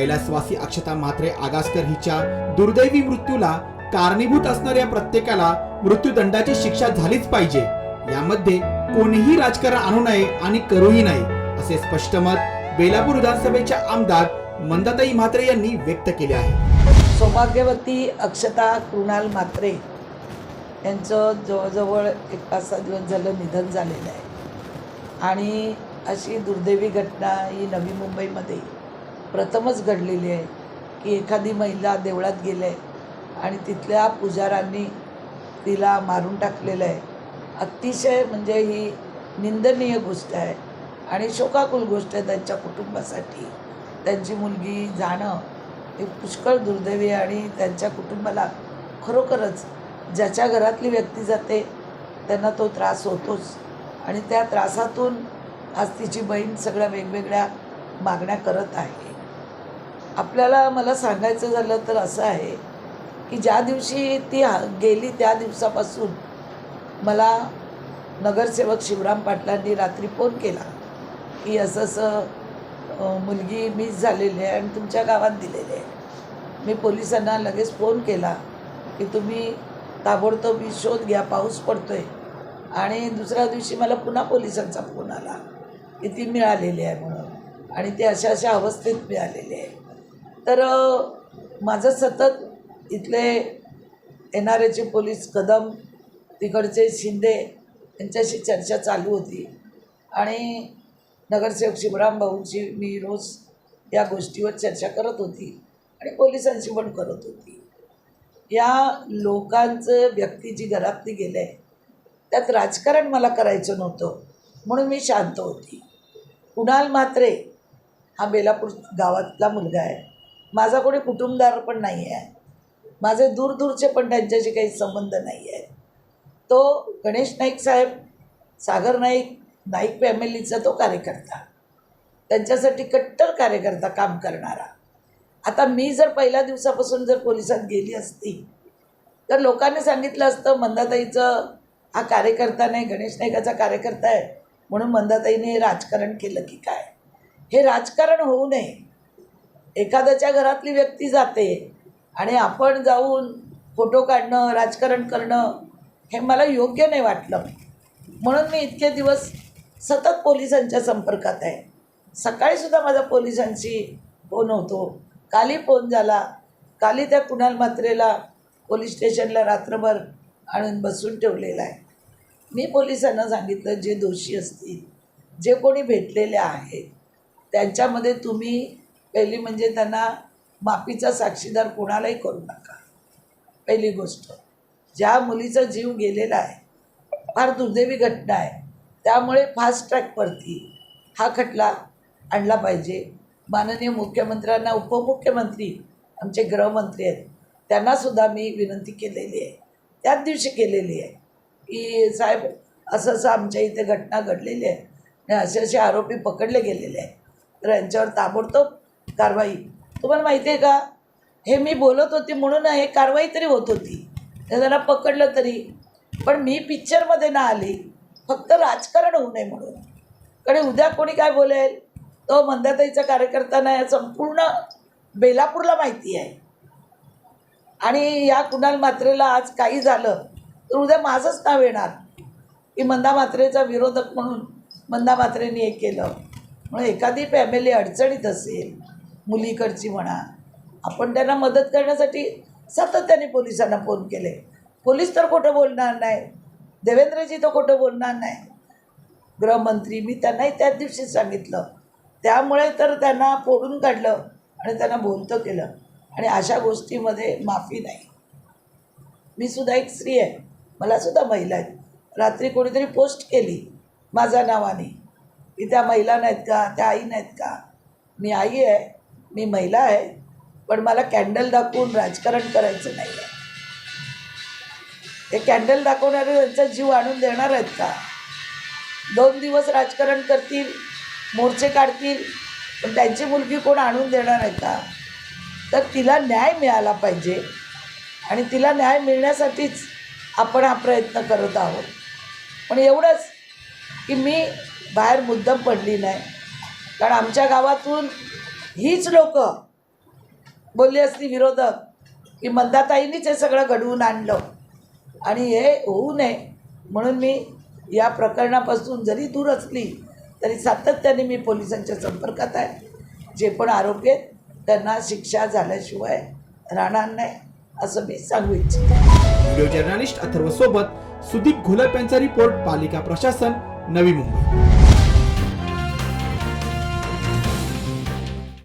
कैलासवासी अक्षता म्हात्रे आगासकर हिच्या दुर्दैवी मृत्यूला कारणीभूत असणाऱ्या प्रत्येकाला मृत्यूदंडाची शिक्षा झालीच पाहिजे. यामध्ये कोणीही राजकारण आणू नये आणि करूही नये असे स्पष्ट मत बेलापूर विधानसभेच्या आमदार मंदाताई म्हात्रे यांनी व्यक्त केले आहे. सौभाग्यवती अक्षता कृणाल म्हात्रे यांचं जवळजवळ एक पाच सहा दिवस झालं निधन झालेलं आहे. आणि अशी दुर्दैवी घटना ही नवी मुंबईमध्ये प्रथमच घडलेली आहे की एखादी महिला देवळात गेले आणि तिथल्या पुजारांनी तिला मारून टाकलेलं आहे. अतिशय म्हणजे ही निंदनीय गोष्ट आहे आणि शोकाकुल गोष्ट आहे त्यांच्या कुटुंबासाठी. त्यांची मुलगी जाणं हे पुष्कळ दुर्दैवी आणि त्यांच्या कुटुंबाला खरोखरच ज्याच्या घरातली व्यक्ती जाते त्यांना तो त्रास होतोच. आणि त्या त्रासातून आज तिची बहीण सगळ्या वेगवेगळ्या मागण्या करत आहे. आपल्याला मला सांगायचं झालं तर असं आहे की ज्या दिवशी ती हा- गेली त्या दिवसापासून मला नगरसेवक शिवराम पाटलांनी रात्री फोन केला की असं असं मुलगी मिस झालेली आहे आणि तुमच्या गावात दिलेली आहे. मी पोलिसांना लगेच फोन केला की तुम्ही ताबडतोब मी शोध घ्या पाऊस पडतो आहे आणि दुसऱ्या दिवशी मला पुन्हा पोलिसांचा फोन आला की ती मिळालेली आहे म्हणून आणि ती अशा अशा अवस्थेत मिळालेली आहे. तर माझं सतत इथले एन आर एचे पोलीस कदम तिकडचे शिंदे यांच्याशी चर्चा चालू होती. आणि नगरसेवक शिवराम भाऊंशी मी रोज या गोष्टीवर चर्चा करत होती आणि पोलिसांशी पण करत होती. या लोकांचं व्यक्ती जी घरातली गेले त्यात राजकारण मला करायचं नव्हतं म्हणून मी शांत होती. कुणाल मात्रे हा बेलापूर गावातला मुलगा आहे. माझा कोणी कुटुंबदार पण नाही आहे माझे दूरदूरचे पण त्यांच्याशी काही संबंध नाही आहे तो गणेश नाईक साहेब सागर नाईक नाईक फॅमिलीचा तो कार्यकर्ता. त्यांच्यासाठी कट्टर कार्यकर्ता काम करणारा. आता मी जर पहिल्या दिवसापासून जर पोलिसात गेली असती तर लोकांनी सांगितलं असतं मंदाताईचं हा कार्यकर्ता नाही गणेश नाईकाचा कार्यकर्ता आहे. म्हणून मंदाताईने हे राजकारण केलं की काय? हे राजकारण होऊ नये. एखाद्याच्या घरातली व्यक्ती जाते आणि आपण जाऊन फोटो काढणं राजकारण करणं हे मला योग्य नाही वाटलं. म्हणून मी इतके दिवस सतत पोलिसांच्या संपर्कात आहे. सकाळीसुद्धा माझा पोलिसांशी फोन होतो. काली फोन झाला. काली त्या कुणाल मात्रेला पोलीस स्टेशनला रात्रभर आणून बसून ठेवलेला आहे. मी पोलिसांना सांगितलं जे दोषी असतील जे कोणी भेटलेले आहेत त्यांच्यामध्ये तुम्ही पहिली म्हणजे त्यांना माफीचा साक्षीदार कोणालाही करू नका. पहिली गोष्ट. ज्या मुलीचा जीव गेलेला आहे फार दुर्दैवी घटना आहे त्यामुळे फास्ट ट्रॅकवरती हा खटला आणला पाहिजे. माननीय मुख्यमंत्र्यांना उपमुख्यमंत्री आमचे गृहमंत्री आहेत त्यांनासुद्धा मी विनंती केलेली आहे. त्याच दिवशी केलेली आहे. की साहेब असं असं आमच्या इथे घटना घडलेली आहे. आणि असे असे आरोपी पकडले गेलेले आहेत. तर यांच्यावर ताबडतोब कारवाई. तुम्हाला माहिती आहे का? हे मी बोलत होती म्हणून हे कारवाई तरी होत होती. त्यांना जरा पकडलं तरी. पण मी पिक्चरमध्ये ना आली. फक्त राजकारण होऊ नये म्हणून. कारण उद्या कोणी काय बोलेल? तो मंदाताईचा कार्यकर्ता नाही संपूर्ण बेलापूरला माहिती आहे. आणि या कुणाल मात्रेला आज काही झालं तर उद्या माझंच नाव येणार. की मंदा मात्रेचा विरोधक म्हणून मंदा मात्रेने हे केलं. म्हणून एखादी फॅमिली अडचणीत असेल मुलीकडची म्हणा. आपण त्यांना मदत करण्यासाठी सातत्याने पोलिसांना फोन केले. पोलीस तर खोटं बोलणार नाही. देवेंद्रजी तर खोटं बोलणार नाही. गृहमंत्री मी त्यांनाही त्याच दिवशी सांगितलं. त्यामुळे तर त्यांना फोडून काढलं आणि त्यांना बोलतं केलं. आणि अशा गोष्टीमध्ये माफी नाही. मी सुद्धा एक स्त्री आहे. मला सुद्धा महिला आहेत. रात्री कोणीतरी पोस्ट केली माझ्या नावाने. की त्या महिला नाहीत का? त्या आई नाहीत का? मी आई आहे. मी महिला आहे पण मला कॅन्डल दाखवून राजकारण करायचं नाही आहे. ते कॅन्डल दाखवणारे त्यांचा जीव आणून देणार आहेत का? दोन दिवस राजकारण करतील मोर्चे काढतील पण त्यांची मुलगी कोण आणून देणार आहे का? तर तिला न्याय मिळाला पाहिजे आणि तिला न्याय मिळण्यासाठीच आपण हा प्रयत्न करत आहोत. पण एवढंच की मी बाहेर मुद्दम पडली नाही. कारण आमच्या गावातून हीच लोक बोलली असती विरोधक की मंदाताईंनीच हे सगळं घडवून आणलं. आणि हे होऊ नये. म्हणून मी या प्रकरणापासून जरी दूर असली तरी सातत्याने मी पोलिसांच्या संपर्कात आहे. जे पण आरोपी आहेत त्यांना शिक्षा झाल्याशिवाय राहणार नाही असं मी सांगू इच्छितो. व्हिडिओ जर्नलिस्ट अथर्व सोबत सुदीप घोलप यांचा रिपोर्ट पालिका प्रशासन नवी मुंबई.